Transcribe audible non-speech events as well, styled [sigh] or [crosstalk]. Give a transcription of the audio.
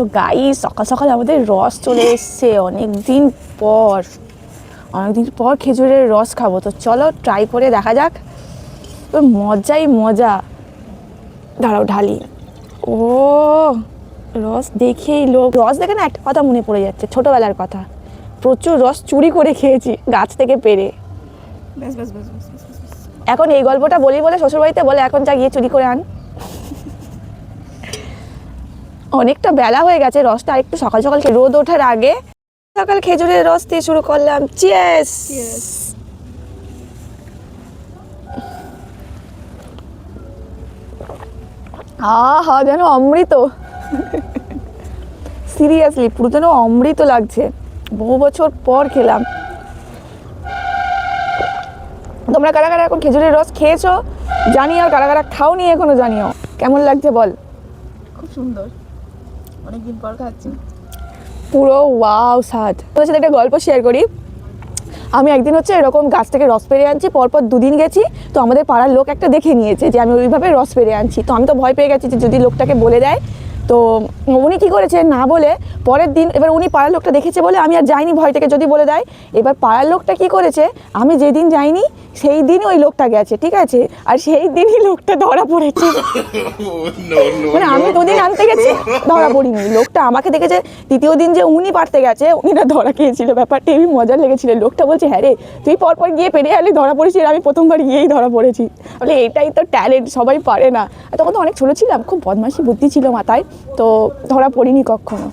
তো গাই সকাল সকাল আমাদের রস চলে এসছে। অনেক দিন পর অনেকদিন পর খেজুরের রস খাব। তো চলো ট্রাই করে দেখা যাক। তো মজাই মজা। দাঁড়াও ঢালি। ও রস দেখেই লোক রস দেখে না একটা কথা মনে পড়ে যাচ্ছে ছোটোবেলার কথা। প্রচুর রস চুরি করে খেয়েছি গাছ থেকে পেরে। এখন এই গল্পটা বলি বলে শ্বশুরবাড়িতে বলে এখন যা গিয়ে চুরি করে আন। অনেকটা বেলা হয়ে গেছে, রসটা আরেকটু সকাল সকাল রোদ ওঠার আগে সকাল খেজুরের রস দিয়ে শুরু করলাম। চিয়াস. আহা যেন অমৃত। সিরিয়াসলি পুরো যেন অমৃত লাগছে। বহু বছর পর খেলাম। তোমরা কারা কারা এখন খেজুরের রস খেয়েছো? জানিও কারা কারা খাওনি এখনও জানিও। কেমন লাগছে বল? খুব সুন্দর। অনেকদিন পর খাচ্ছি। পুরো ওয়াও, স্বাদ। তোদের সাথে একটা গল্প শেয়ার করি। আমি একদিন হচ্ছে এরকম গাছ থেকে রস পেরে আনছি, পরপর দুদিন গেছি, তো আমাদের পাড়ার লোক একটা দেখে নিয়েছে যে আমি ওইভাবে রস পেরে আনছি। তো আমি তো ভয় পেয়ে গেছি যে যদি লোকটাকে বলে দেয়, তো উনি কি করেছে না বলে পরের দিন এবার উনি পাড়ার লোকটা দেখেছে বলে আমি আর যাইনি ভয় থেকে যদি বলে দেয়। এবার পাড়ার লোকটা কি করেছে, আমি যেদিন যাইনি সেই দিনই ওই লোকটা গেছে ঠিক আছে? আর সেই দিনই লোকটা ধরা পড়েছে। [laughs] মানে আমি দুদিন আনতে গেছি? ধরা পড়িনি। লোকটা আমাকে দেখেছে তৃতীয় দিন যে উনি পারতে গেছে উনি না ধরা খেয়েছিল। ব্যাপারটা হেবি মজার লেগেছিল। লোকটা বলছে হ্যাঁ রে তুই পরপর গিয়ে পেরে আলি ধরা পড়েছি আর আমি প্রথমবার গিয়েই ধরা পড়েছি। বলে এটাই তো ট্যালেন্ট সবাই পারে না। তখন তো অনেক ছোটো ছিলাম খুব বদমাশি বুদ্ধি ছিল মাথায় তো ধরা পড়িনি কখনো।